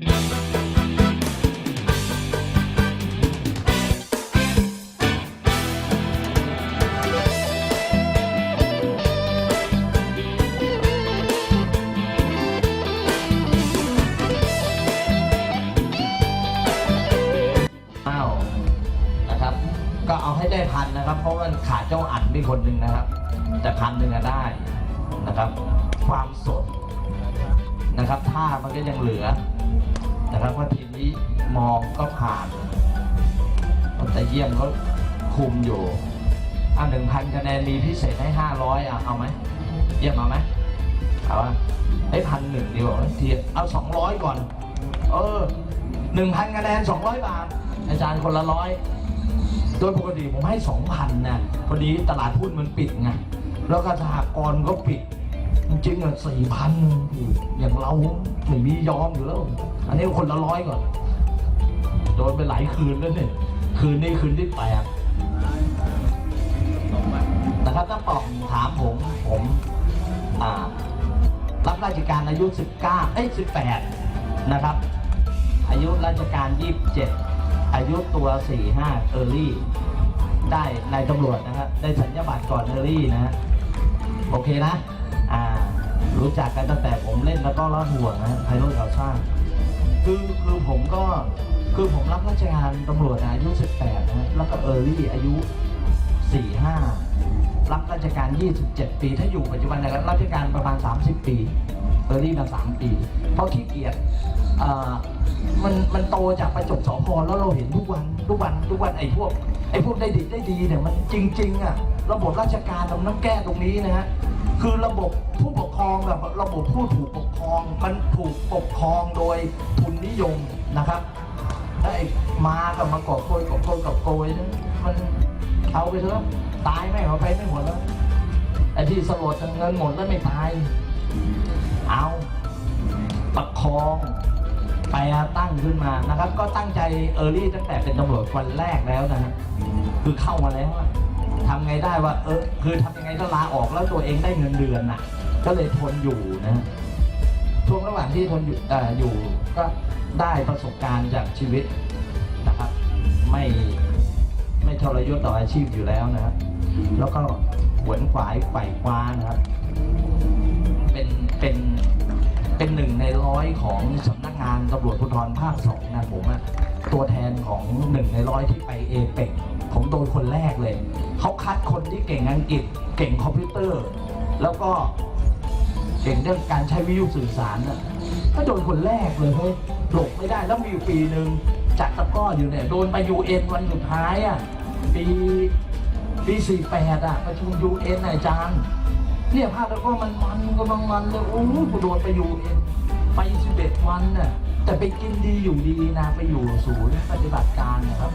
อ้าวนะครับ ก็เอาให้ได้พันนะครับ เพราะว่าขาดเจ้าอันไปคนหนึ่งนะครับ แต่พันหนึ่งอะได้นะครับ ความสด นะครับท่ามันก็ยังเหลือนะครับว่าทีมนี้มองก็ผ่านแต่เยี่ยมก็คุมอยู่อะหนึ่งพันคะแนนมีพิเศษให้ห้าร้อยอะเอาไหมเยี่ยมเอาไหมเอาวะให้พันหนึ่งดีกว่าทีเอาสองร้อยก่อน เออหนึ่งพันคะแนนสองร้อยบาท อาจารย์คนละร้อยโดยปกติผมให้สองพันนะพอดีตลาดหุ้นมันปิดไงแล้วก็สหกรณ์ก็ปิด จริงๆอะสี่พันอย่างเราไม่มียอมอยู่แล้ว อันนี้คนละร้อยก่อนโดนไปหลายคืนแล้วเนี่ยคืนนี้คืนที่แปดนะครับถ้าตอบถามผมผมอ่ารับราชการอายุ 19 เอ้ย 18 นะครับ อายุราชการ 27 อายุตัว 45 เออร์ลี่ ได้นายตำรวจนะครับ ได้สัญญาบัตรก่อนเออร์ลี่นะฮะโอเคนะ รู้จักกันตั้งแต่ผมเล่นแล้วก็รอดห่วงนะไพโรจน์ก่อสร้าง คือคือผมก็คือผมรับราชการตำรวจอายุ 18นะแล้วก็เออร์ลี่อายุ 45 รับราชการ 27 ปี ถ้าอยู่ปัจจุบันนะครับราชการประมาณ 30 ปีเออร์ลี่มา 3 ปี เพราะขี้เกียจมันมันโตจากประจบสพแล้วเราเห็นทุกวันทุกวันทุกวันไอ้พวกไอ้พวกได้ดีได้ดีเนี่ยมันจริง ๆอะระบบราชการมันต้องแก้ตรงนี้นะฮะ คือระบบผู้ปกครองกับระบบผู้ถูกปกครอง มันถูกปกครองโดยทุนนิยมนะครับไอ้มากับมากอบโกยกอบโกยกอบโกยนะมันเอาไปเถอะตายไม่เอาไปไม่หมดแล้วไอ้ที่สลดเงินหมดแล้วไม่ตาย เอาประคองไปตั้งขึ้นมานะครับ ก็ตั้งใจเออร์ลี่ตั้งแต่เป็นตำรวจวันแรกแล้วนะฮะคือเข้ามาแล้วอะ ทำไงได้ว่า เออ คือทำยังไงก็ลาออกแล้วตัวเองได้เงินเดือนน่ะ ก็เลยทนอยู่นะช่วงระหว่างที่ทนอยู่ออยู่ก็ได้ประสบการณ์จากชีวิตนะครับ ไม่ไม่ทรยศต่ออาชีพอยู่แล้วนะครับ แล้วก็ขวนขวายไขว่คว้านะครับ เป็นเป็นเป็นหนึ่งในร้อยของสำนักงานตำรวจภูธรภาคสองนะผมอะตัวแทนของหนึ่งในร้อยที่ไปเอเปกผม โดนคนแรกเลย เขาคัดคนที่เก่งอังกฤษ เก่งคอมพิวเตอร์ แล้วก็เก่งเรื่องการใช้วิทยุสื่อสารน่ะก็โดนคนแรกเลยเฮ้ยหลบไม่ได้แล้วมีปีหนึ่งจัดตะก้ออยู่เนี่ยโดนไปยูเอ็นวันสุดท้ายอะปีปีสี่แปดอะประชุมยูเอ็นอาจารย์เนี่ยภาพแล้วก็มันมันก็บางมันเลยโอ้โหกูโดนไปยูเองไปสิบเอ็ดวันน่ะแต่ไปกินดีอยู่ดีนะไปอยู่ศูนย์ปฏิบัติการนะครับ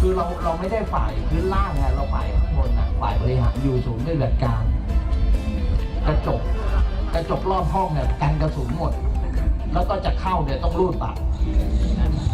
คือเราเราไม่ได้ฝ่ายพื้นล่างไงเราฝ่ายข้างบนนะฝ่ายบริหารอยู่ศูนย์ปฏิบัติการ กระจกกระจกรอบห้องเนี่ยกันกระสุนหมด แล้วก็จะเข้าเนี่ยต้องรูดปัด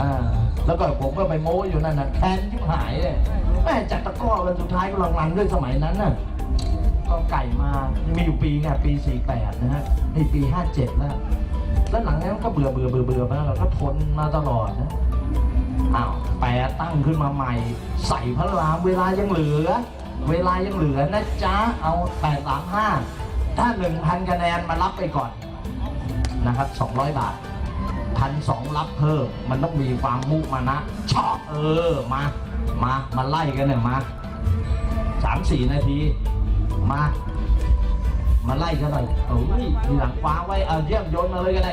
อ่าแล้วก็ผมก็ไปโม้อยู่นั่นนะแค้นที่หายเลยแม่จัดตะกร้อวันสุดท้ายก็รางวัลด้วยสมัยนั้นน่ะก็ไก่มามีอยู่ปีไงปี 48 นะฮะนี่ปี 57 แล้ว แล้วหลังนั้นก็เบื่อเบื่อเบื่อเบื่อมาเราก็ทนมาตลอดนะ อ้าวแปรตั้งขึ้นมาใหม่ ใส่พระรามเวลายังเหลือ เวลายังเหลือนะจ๊ะ เอา8 3 5ถ้า1,000คะแนนมารับไปก่อนนะครับ200บาทพันสองรับเพิ่มมันต้องมีความมุมานะ ชอบเออมา มามาไล่กันเนี่ยมาสามสี่นาทีมา มาไล่กันหน่อยเอ้ยทีหลังคว้าไว้เอาเยี่ยมโยนมาเลยก็ได้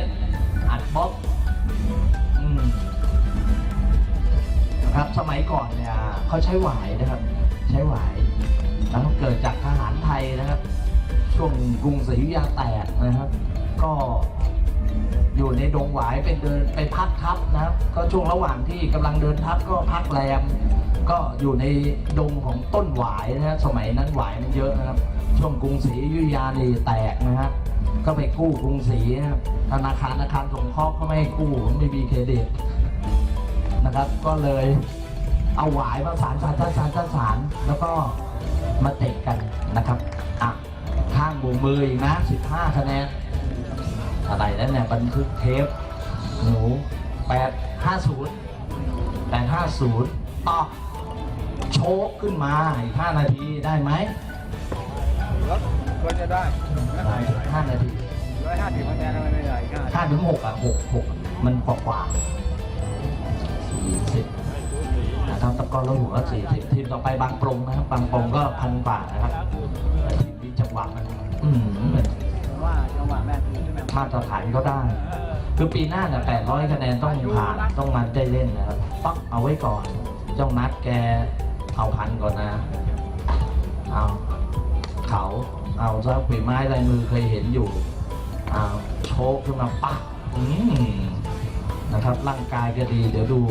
อัดบล็อก ยก่อนเนี่ยเขาใช้หวายนะครับ ใช้หวายแล้วเกิดจากทหารไทยนะครับ ช่วงกรุงศรีอยุธยาแตกนะครับ ก็อยู่ในดงหวายเป็นเดินไปพักทับนะครับ ก็ช่วงระหว่างที่กำลังเดินทับก็พักแรมก็อยู่ในดงของต้นหวายนะฮะสมัยนั้นหวายมันเยอะนะครับ ช่วงกรุงศรีอยุธยานี่แตกนะฮะก็ไปกู้กรุงศรีนะครับธนาคารธนาคารสงเคราะห์ก็ไม่ให้กู้ไม่มีเครดิตนะครับ ก็เลย เอาหวายมาสารสารสารสารสารสารแล้วก็มาเตะกันนะครับอะข้างบวมืออีกนะ15คะแนนอะไรนั่นเนี่ยบันทึกเทปหนูแปดห้าศูนย์แปดห้าศูนย์ต่อโชกขึ้นมาอีกห้านาทีได้ไหมรถควรจะได้ได้ห้านาทีร้อยห้าสิบคะแนนทำไมไม่ได้อีกห้าห้าถึงหกอะหกหกมันกว่ากว่าสี่สิบ นะครับตะกอนเราอยู่ก็สี่สิบทีมต่อไปบางปรงนะครับ บางปรงก็พันกว่านะครับแต่ทีมนี้จังหวะมันอืมมันว่าจังหวะแม่ทีใช่ไหมมาตรฐานก็ได้ คือปีหน้าเนี่ยแปดร้อยคะแนนต้องผ่านต้องมันได้เล่นนะครับต้องเอาไว้ก่อน เจ้านัดแกเอาพันก่อนนะ เอาเขาเอาซะฝีไม้ลายมือเคยเห็นอยู่เอาโชกขึ้นมาปักอืมนะครับร่างกายก็ดี เดี๋ยวดู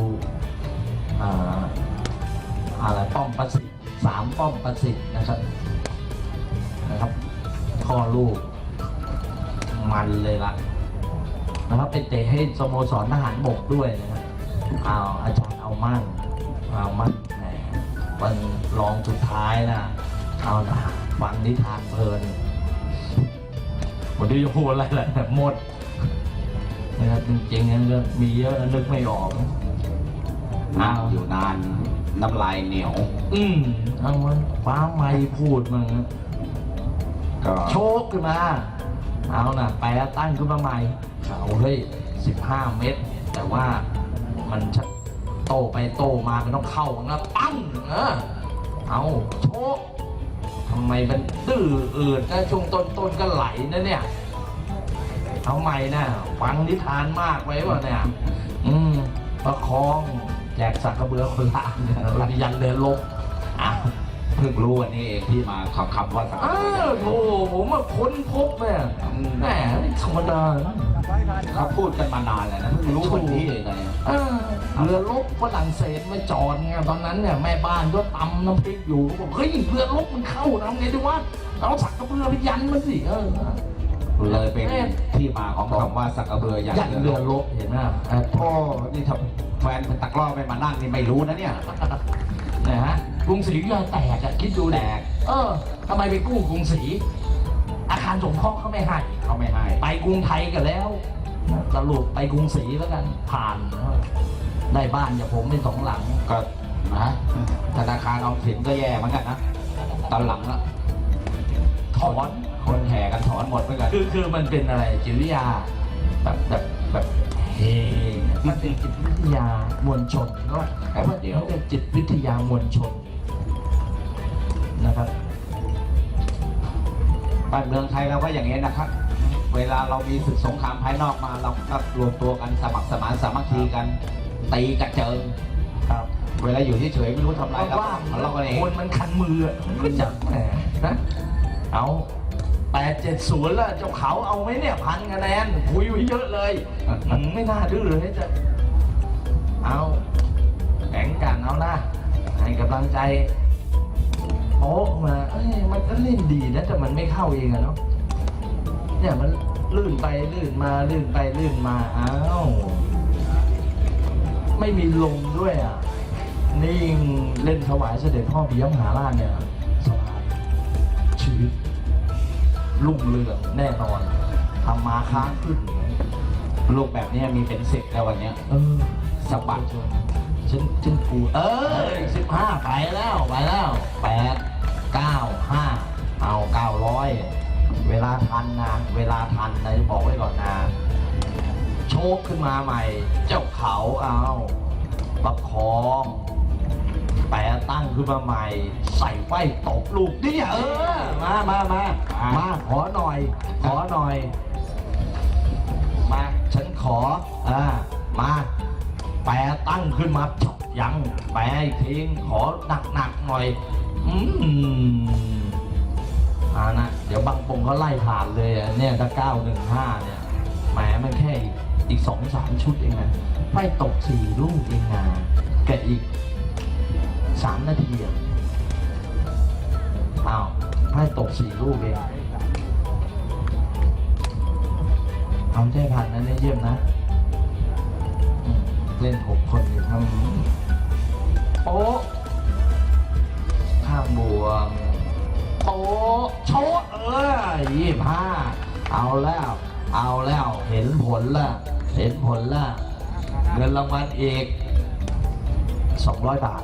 อะไรป้อมประสิทธิ์สามป้อมประสิทธิ์นะครับนะครับข้อลูกมันเลยละนะครับไปเตะให้สโมสรทหารบกด้วยนะครับเอาอาจารย์เอามั่นเอามั่นแหมวันรองสุดท้ายนะเอานะฟังนิทานเพลินวันนี้จะพูดอะไรแหละหมดนะครับจริงๆนั้นก็มีเยอะนึกไม่ออก นั่งอยู่นาน น้ำลายเหนียว อืมเอามันฟ้าไม่พูดมึงก็โชกขึ้นมา เอาน่ะแปรตั้งขึ้นมาใหม่เขาเฮ้ยสิบห้าเมตร แต่ว่ามันจะโตไปโตมามันต้องเข้านะปั้งเออเอาโชกทำไมมันตื้ออืดนะช่วงต้นต้นๆก็ไหลนะเนี่ยทำไมนะฟังนิทานมากไว้วะเนี่ย อืมประคอง แจกสักกระเบือคนละอันเนี่ยเรายันเดินลงอะเพิ่งรู้วันนี้เองที่มาคำคำว่าสังอ้าวโถผมมาค้นพบเนี่ยแหมไม่ธรรมดานะร้อยพันเขาพูดกันมานานแล้วนะเพิ่งรู้วันนี้เองไงเออเรือลบฝรั่งเศสมาจอดไงตอนนั้นเนี่ยแม่บ้านก็ตำน้ำพริกอยู่ก็บอกเฮ้ยเรือลบมันเข้าทำไงดีวะเราสักกระเบือไปยันมันสิเออเลยเป็นที่มาของคำว่าสักกระเบืออย่างยันเรือลบเห็นไหมเออพ่อนี่ถ้า แฟนเป็นตะกร้อไม่มานั่งนี่ไม่รู้นะเนี่ยนะฮะกรุงศรีอยุธยาแตกอะคิดดูแตแตกกเออทำไมไปกู้กรุงศรีอาคารสงเคราะห์เขาไม่ให้ เขาไม่ให้ ไปกรุงไทยกันแล้วสรุปไปกรุงศรีแล้วกัน ผ่านได้บ้านอย่างผมเป็นสองหลังก็นะธนาคารออมสินก็แย่เหมือนกันนะตอนหลังอะถอนคนแห่กันถอนหมดเหมือนกันคือคือมันเป็นอะไรจิตวิทยาแบบแบบแบบเฮ มันเป็นจิตวิทยามวลชนก็แต่ว่าเดี๋ยวเรียกจิตวิทยามวลชนนะครับบ้านเมืองไทยเราก็อย่างนี้นะครับ เวลาเรามีศึกสงครามภายนอกมาเราก็รวมตัวกันสมัครสมานสามัคคีกันตีกระเจิงครับ เวลาอยู่เฉยๆไม่รู้ทำอะไรเพราะเราว่าเราก็เองคนมันคันมืออะมันก็จะแหมนะเอา แปดเจ็ดศูนย์แล้วเจ้าเขาเอาไหมเนี่ยพันคะแนนคุยไว้เยอะเลยอืมไม่น่าดื้อเลยจะเอาแข่งกันเอานะให้กำลังใจโอ้มาเอ้ยมันก็เล่นดีนะแต่มันไม่เข้าเองอะเนาะเนี่ยมันลื่นไปลื่นมาลื่นไปลื่นมาอ้าวไม่มีลมด้วยอะนิ่งเล่นถวายเสด็จพ่อพิยมหาราชเนี่ยสบายชีวิต รุ่งเรืองแน่นอนทำมาค้าขึ้นลูกแบบนี้มีเป็นสิบแล้ววันเนี้ยเออสะบัดฉันฉันกูเออสิบห้าไปแล้วไปแล้วแปดเก้าห้าเอาเก้าร้อยเวลาทันนะเวลาทันนะบอกไว้ก่อนนะโชคขึ้นมาใหม่ เจ้าเขาเอาประคอง แปรตั้งขึ้นมาใหม่ ใส่ไฟตบลูกเนี่ยเออ มามามามาขอหน่อย ขอหน่อย มาฉันขออ่ามาแปรตั้งขึ้นมาจบยังแปรอีกทีขอหนักๆหน่อยอืมอ่านะเดี๋ยวบางปงเขาไล่ผ่านเลยอะเนี่ยถ้าเก้าหนึ่งห้าเนี่ยแหมมันแค่อีกอีกสองสามชุดเองนะไฟตกสี่ลูกเองนะแกอีก สามนาทีอะอ้าวไฟตกสี่ลูกเองทำใจผ่านนั้นได้เยี่ยมนะ เล่นหกคนอยู่ทำโป๊ะข้างบวงโป๊ะโชะเออยี่ห้าเอาแล้ว เอาแล้ว เห็นผลล้วเเห็นผลละเงินรางวัลอีก200 บาท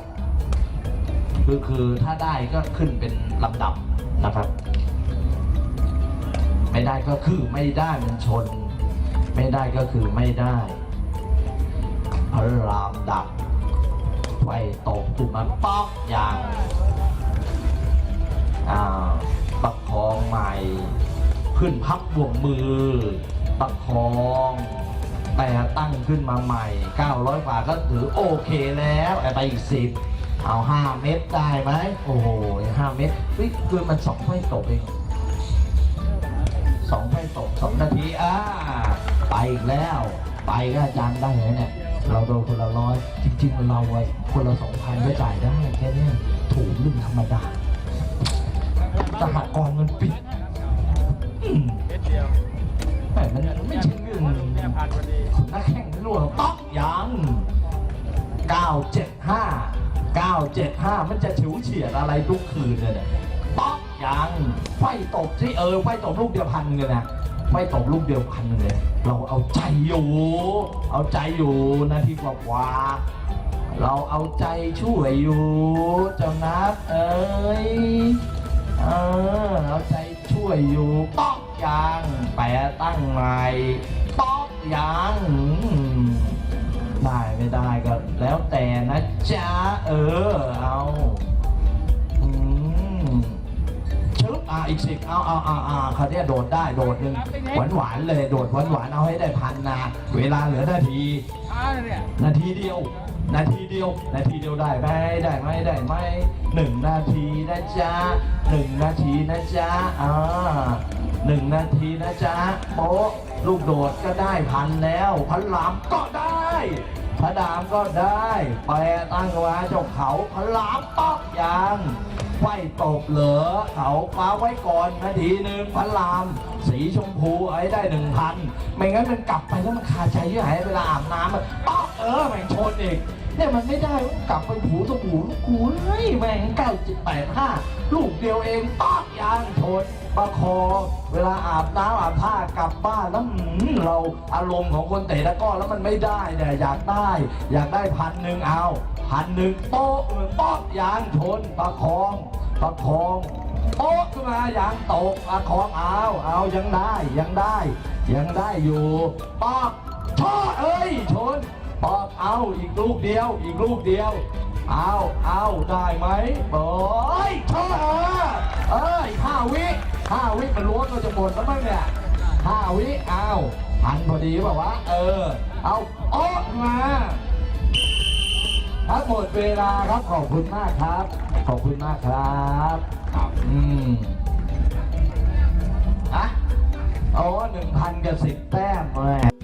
คือคือถ้าได้ก็ขึ้นเป็นลำดับนะครับ ไม่ได้ก็คือไม่ได้มันชน ไม่ได้ก็คือไม่ได้พระรามดับไฟตกขึ้นมาป๊อกอย่างอ่าประคองใหม่ ขึ้นพับบ่วงมือ ประคองแต่ตั้งขึ้นมาใหม่ 900กว่าก็ถือโอเคแล้วไอ้ไปอีก10 เอา5เม็ดได้ไหมโอ้โห5เม็ดเฮ้ยคือมันสองไฟตกเองสองไฟตกสองนาทีอ่าไปอีกแล้ว ไปก็อาจารย์ได้แล้วเนี่ยเราโดนคนละร้อยจริงๆเราไว้คนละสองพันก็จ่ายได้แค่นี้ถูกเรื่องธรรมดาสหกรณ์มันปิดแต่มันไม่ใช่เรื่องเนี่ยผ่านพอดีนักแข่งไม่รู้หรอกต๊อกยัง975 975 มันจะฉิวเฉียดอะไรทุกคืนเลยเนี่ยต๊อกยังไฟตบที่เออไฟตบลูกเดียวพันหนึ่งเลยนะไฟตบลูกเดียวพันเลย เราเอาใจอยู่ เอาใจอยู่นาทีกว่าๆเราเอาใจช่วยอยู่ เจ้านัดเอ้ยเออเอาใจช่วยอยู่ป๊อกยังแปะตั้งใหม่ป๊อกยังได้ไม่ได้ก็ แล้วแต่นะจ๊ะเออเอาอืมชึบอะอีกสิบเอาเอาเอาเอาเขาวเนี่ยโดดได้โดดหนึ่งหวานหวานๆเลยโดดหวานหวานๆเอาให้ได้พันนะเวลาเหลือนาที ช้าเลยเนี่ยนาทีเดียว นาทีเดียว นาทีเดียวได้ไหมได้ไหมได้ไหมหนึ่งนาทีนะจ๊ะหนึ่งนาทีนะจ๊ะอ่าหนึ่งนาทีนะจ๊ะโป๊ะลูกโดดก็ได้พันแล้วพันหลามก็ได้ พระดามก็ได้แปรตั้งไว้เจ้าเขาพระหลามปอกยังไฟตกเหลือเขาคว้าไว้ก่อนนาทีหนึ่งพระราม สีชมพูไอ้ได้หนึ่งพันไม่งั้นมันกลับไปแล้วมันคาใจยี่หายเวลาอาบน้ำมันป๊อกเออแม่งชนอีก เนี่ยมันไม่ได้มันกลับไปถูสบู่กูเฮ้ยแม่งเก้าจิตแปดห้าลูกเดียวเองปอกยางชนประคองเวลาอาบน้ำอาบผ้ากลับบ้านแล้วหืมเราอารมณ์ของคนเตะตะก้อแล้วมันไม่ได้เนี่ยอยากได้ อยากได้พันหนึ่งเอาพันหนึ่งโป๊ะเออป๊อกยางชนประคองประคองโป๊ะขึ้นมาอย่างตกอะของเอาเอายังได้ยังได้ ยังได้อยู่ปอกช่อเอ้ย ตอเอาอีกลูกเดียว อีกลูกเดียว เอาเอาได้ไหมโอ้ยชอเออเอออีห้าวิห้าวิมันล้วนเราจะหมดแล้วมั้งเนี่ยห้าวิเอาทันพอดีป่าวะเออ เอาออกมาทั้งหมดเวลาครับขอบคุณมากครับ ขอบคุณมากครับครับอืมอะโอ้หนึ่งพันกับสิบแต้มเลย